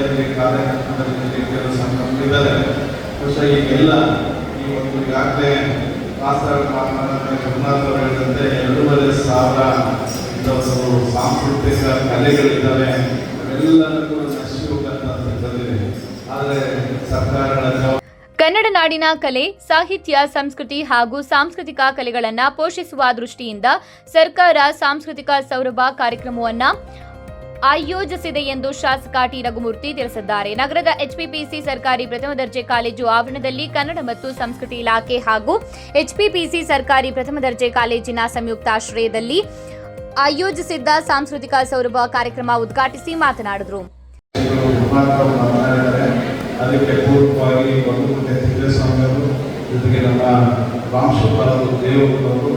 ಏನು ಕಾರ್ಯಕರ್ತರಲ್ಲಿ ಕೆಲಸ ಮಾಡಿದ್ದಾರೆ ಬಹುಶಃ ಈಗೆಲ್ಲ ಈ ಒಂದು ಈಗಾಗಲೇ ಕಾಸರಗೋಡು ಮಾತನಾಡಿದ ಗುರುನಾಥ್ ಅವರು ಹೇಳಿದಂತೆ ಎರಡೂವರೆ ಸಾವಿರ ಇಂಥವು ಸಾಂಸ್ಕೃತಿಕ ಕಲೆಗಳಿದ್ದಾವೆ. ಹೋಗಂತ ಬಂದಿದೆ. ಆದರೆ ಸರ್ಕಾರಗಳ ಕನ್ನಡ ನಾಡಿನ ಕಲೆ, ಸಾಹಿತ್ಯ, ಸಂಸ್ಕೃತಿ ಹಾಗೂ ಸಾಂಸ್ಕೃತಿಕ ಕಲೆಗಳನ್ನು ಪೋಷಿಸುವ ದೃಷ್ಟಿಯಿಂದ ಸರ್ಕಾರ ಸಾಂಸ್ಕೃತಿಕ ಸೌರಭ ಕಾರ್ಯಕ್ರಮವನ್ನು ಆಯೋಜಿಸಿದೆ ಎಂದು ಶಾಸಕ ಟಿ ರಘುಮೂರ್ತಿ ತಿಳಿಸಿದ್ದಾರೆ. ನಗರದ ಎಚ್ಪಿಪಿಸಿ ಸರ್ಕಾರಿ ಪ್ರಥಮ ದರ್ಜೆ ಕಾಲೇಜು ಆವರಣದಲ್ಲಿ ಕನ್ನಡ ಮತ್ತು ಸಂಸ್ಕೃತಿ ಇಲಾಖೆ ಹಾಗೂ ಎಚ್ಪಿಪಿಸಿ ಸರ್ಕಾರಿ ಪ್ರಥಮ ದರ್ಜೆ ಕಾಲೇಜಿನ ಸಂಯುಕ್ತ ಆಶ್ರಯದಲ್ಲಿ ಆಯೋಜಿಸಿದ್ದ ಸಾಂಸ್ಕೃತಿಕ ಸೌರಭ ಕಾರ್ಯಕ್ರಮ ಉದ್ಘಾಟಿಸಿ ಮಾತನಾಡಿದರು. ಗುರುನಾಥ್ ಅವರು ಅದಕ್ಕೆ ಪೂರ್ವಕವಾಗಿ ಒಂದು ಮುಂದೆ ಅವರು ಜೊತೆಗೆ ನಮ್ಮ ರಾಮಶಿವರಾಜು ದೇವರು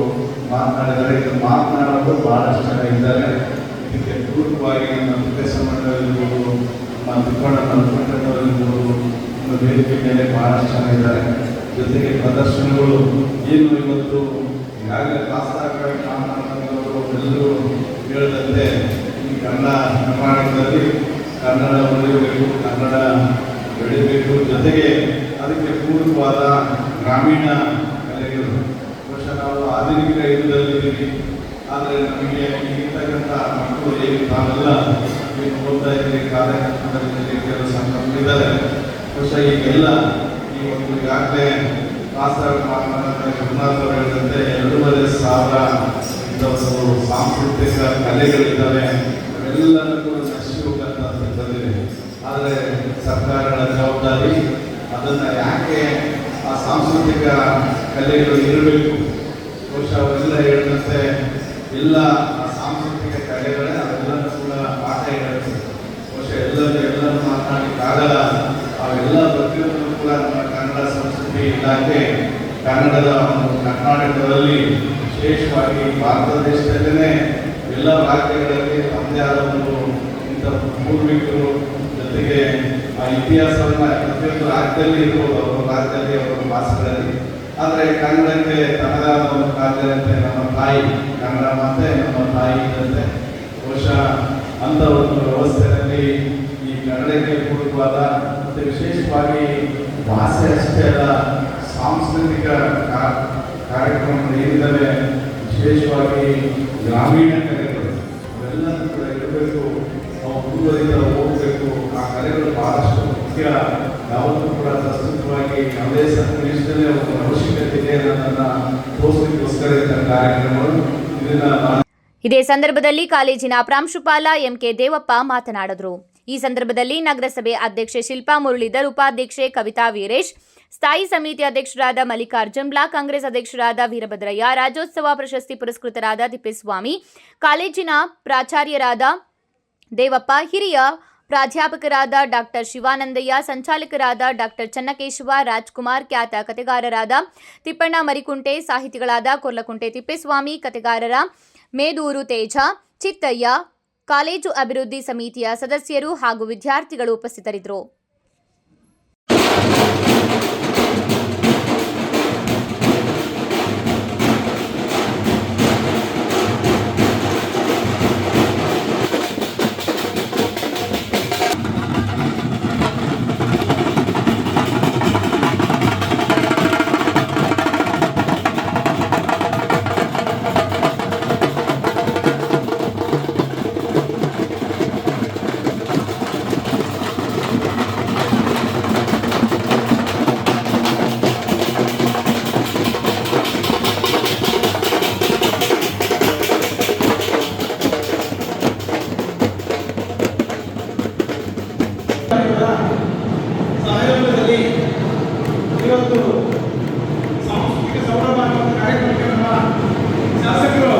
ಮಾತನಾಡಿದ್ದಾರೆ. ಇದು ಮಾತನಾಡೋದು ಬಹಳಷ್ಟು ಜನ ಇದ್ದಾರೆ. ಇದಕ್ಕೆ ಪೂರ್ವವಾಗಿ ನಮ್ಮ ಸಿದ್ದೇಶ ಮಂಡಳಿರ್ಬೋದು ನಮ್ಮ ಮಲ್ಕೊಂಡವರಿರ್ಬೋದು ನಮ್ಮ ವೇದಿಕೆ ಮೇಲೆ ಭಾಳಷ್ಟು ಜನ ಜೊತೆಗೆ ಪ್ರದರ್ಶನಗಳು ಏನು ಇವತ್ತು ಈಗಾಗಲೇ ಶಾಸ್ತ್ರಾರ್ಥ ಮಾತನಾಡಿದವರು ಎಲ್ಲರೂ ಹೇಳಿದಂತೆ ಈ ಕನ್ನಡ ಕರ್ನಾಟಕದಲ್ಲಿ ಕನ್ನಡ ಉಳಿಯಬೇಕು, ಕನ್ನಡ ಬೆಳಿಬೇಕು. ಜೊತೆಗೆ ಅದಕ್ಕೆ ಪೂರಕವಾದ ಗ್ರಾಮೀಣ ಕಲೆಗಳು. ಬಹುಶಃ ನಾವು ಆಧುನಿಕ ಯುಗದಲ್ಲಿದ್ದೀವಿ ಆದರೆ ಇದ್ದೀರಿ ಕಾರ್ಯಕ್ರಮದಲ್ಲಿ ಇದ್ದಾರೆ ಬಹುಶಃ ಈಗೆಲ್ಲ ಈ ಒಂದು ಈಗಾಗಲೇ ಕಾಸರಗೋಡು ಮಾತನಾಡಿದ ಗುರುನಾಥ್ ಅವರು ಹೇಳಿದಂತೆ ಎರಡೂವರೆ ಸಾವಿರ ಒಂದು ಸಾಂಸ್ಕೃತಿಕ ಕಲೆಗಳಿದ್ದಾವೆ ಅವೆಲ್ಲದಕ್ಕೂ ನಶಿ ಹೋಗಂತ ಬಂದಿದೆ ಆದರೆ ಸರ್ಕಾರಗಳ ಜವಾಬ್ದಾರಿ ಅದನ್ನು ಯಾಕೆ ಆ ಸಾಂಸ್ಕೃತಿಕ ಕಲೆಗಳು ಇರಬೇಕು ಬಹುಶಃ ಅವರೆಲ್ಲ ಹೇಳಿದಂತೆ ಎಲ್ಲ ಆ ಸಾಂಸ್ಕೃತಿಕ ಕಲೆಗಳೇ ಅವೆಲ್ಲನೂ ಕೂಡ ಪಾಠ ಇರುತ್ತೆ ಬಹುಶಃ ಎಲ್ಲರೂ ಎಲ್ಲರೂ ಮಾತನಾಡಲಿಕ್ಕಾಗಲ್ಲ ಅವೆಲ್ಲ ಪ್ರತಿಯೊಂದು ಕೂಡ ನಮ್ಮ ಕನ್ನಡ ಸಂಸ್ಕೃತಿ ಕನ್ನಡದ ಕರ್ನಾಟಕದಲ್ಲಿ ವಿಶೇಷವಾಗಿ ಭಾರತ ದೇಶದಲ್ಲೇ ಎಲ್ಲ ರಾಜ್ಯಗಳಲ್ಲಿ ತಮ್ಮದೇ ಆದ ಒಂದು ಇಂಥ ಪೂರ್ವಿಕರು ಜೊತೆಗೆ ಆ ಇತಿಹಾಸವನ್ನು ಪ್ರತಿಯೊಂದು ರಾಜ್ಯದಲ್ಲಿ ಇರ್ಬೋದು, ಅವರ ರಾಜ್ಯದಲ್ಲಿ, ಅವರ ಭಾಷೆಗಳಲ್ಲಿ ಆದರೆ ಕನ್ನಡಕ್ಕೆ ತನ್ನದೇ ಆದ ಒಂದು ರಾಜ್ಯದಂತೆ ನಮ್ಮ ತಾಯಿ, ಕನ್ನಡ ಮತ್ತೆ ನಮ್ಮ ತಾಯಿ ಇದ್ದಂತೆ ಬಹುಶಃ ಅಂಥ ಒಂದು ವ್ಯವಸ್ಥೆಯಲ್ಲಿ ಈ ಕನ್ನಡಕ್ಕೆ ಪೂರಕವಾದ ಮತ್ತು ವಿಶೇಷವಾಗಿ ಭಾಷೆ ಅಷ್ಟೇ ಅಲ್ಲ ಸಾಂಸ್ಕೃತಿಕ ಕಾರ್ಯಕ್ರಮಗಳು ಏನಿದ್ದಾವೆ ವಿಶೇಷವಾಗಿ ಗ್ರಾಮೀಣ ಕಲೆಗಳು. ಅವೆಲ್ಲ ಕೂಡ ಇರಬೇಕು. ನಾವು ಮುಂದುವರಿತಾ ಹೋಗಬೇಕು. ಆ ಕಲೆಗಳು ಬಹಳಷ್ಟು ಮುಖ್ಯ. ಯಾವತ್ತೂ ಕೂಡ ಪ್ರಸ್ತುತವಾಗಿ ಯಾವುದೇ ಸನ್ನಿವೇಶದಲ್ಲಿ ಒಂದು ಅವಶ್ಯಕತೆ ಇದೆ ಅನ್ನೋದನ್ನು ತೋರಿಸಲಿಕ್ಕೋಸ್ಕರ ಇದ್ದ ಕಾರ್ಯಕ್ರಮಗಳು. ಇದನ್ನು ನಾನು ಇದೇ ಸಂದರ್ಭದಲ್ಲಿ ಕಾಲೇಜಿನ ಪ್ರಾಂಶುಪಾಲ ಎಂಕೆ ದೇವಪ್ಪ ಮಾತನಾಡಿದರು. ಈ ಸಂದರ್ಭದಲ್ಲಿ ನಗರಸಭೆ ಅಧ್ಯಕ್ಷೆ ಶಿಲ್ಪಾ ಮುರಳೀಧರ್, ಉಪಾಧ್ಯಕ್ಷೆ ಕವಿತಾ ವೀರೇಶ್ ಸ್ಥಾಯಿ ಸಮಿತಿ ಅಧ್ಯಕ್ಷರಾದ ಮಲ್ಲಿಕಾರ್ಜುನ್ ಬ್ಲಾಕ್, ಕಾಂಗ್ರೆಸ್ ಅಧ್ಯಕ್ಷರಾದ ವೀರಭದ್ರಯ್ಯ, ರಾಜ್ಯೋತ್ಸವ ಪ್ರಶಸ್ತಿ ಪುರಸ್ಕೃತರಾದ ತಿಪ್ಪೇಸ್ವಾಮಿ, ಕಾಲೇಜಿನ ಪ್ರಾಚಾರ್ಯರಾದ ದೇವಪ್ಪ, ಹಿರಿಯ ಪ್ರಾಧ್ಯಾಪಕರಾದ ಡಾಕ್ಟರ್ ಶಿವಾನಂದಯ್ಯ, ಸಂಚಾಲಕರಾದ ಡಾಕ್ಟರ್ ಚನ್ನಕೇಶವ, ರಾಜ್ಕುಮಾರ್, ಖ್ಯಾತ ಕತೆಗಾರರಾದ ತಿಪ್ಪಣ್ಣ ಮರಿಕುಂಟೆ, ಸಾಹಿತಿಗಳಾದ ಕೊರ್ಲಕುಂಟೆ ತಿಪ್ಪೇಸ್ವಾಮಿ ಕತೆಗಾರರ ಮೇದೂರು ತೇಜ, ಚಿತ್ತಯ್ಯ, ಕಾಲೇಜು ಅಭಿವೃದ್ಧಿ ಸಮಿತಿಯ ಸದಸ್ಯರು ಹಾಗೂ ವಿದ್ಯಾರ್ಥಿಗಳು ಉಪಸ್ಥಿತರಿದ್ದರು. ಸಹಯೋಗದಲ್ಲಿ ಇವತ್ತು ಸಾಂಸ್ಕೃತಿಕ ಸೌರಭ ನಮ್ಮ ಶಾಸಕರು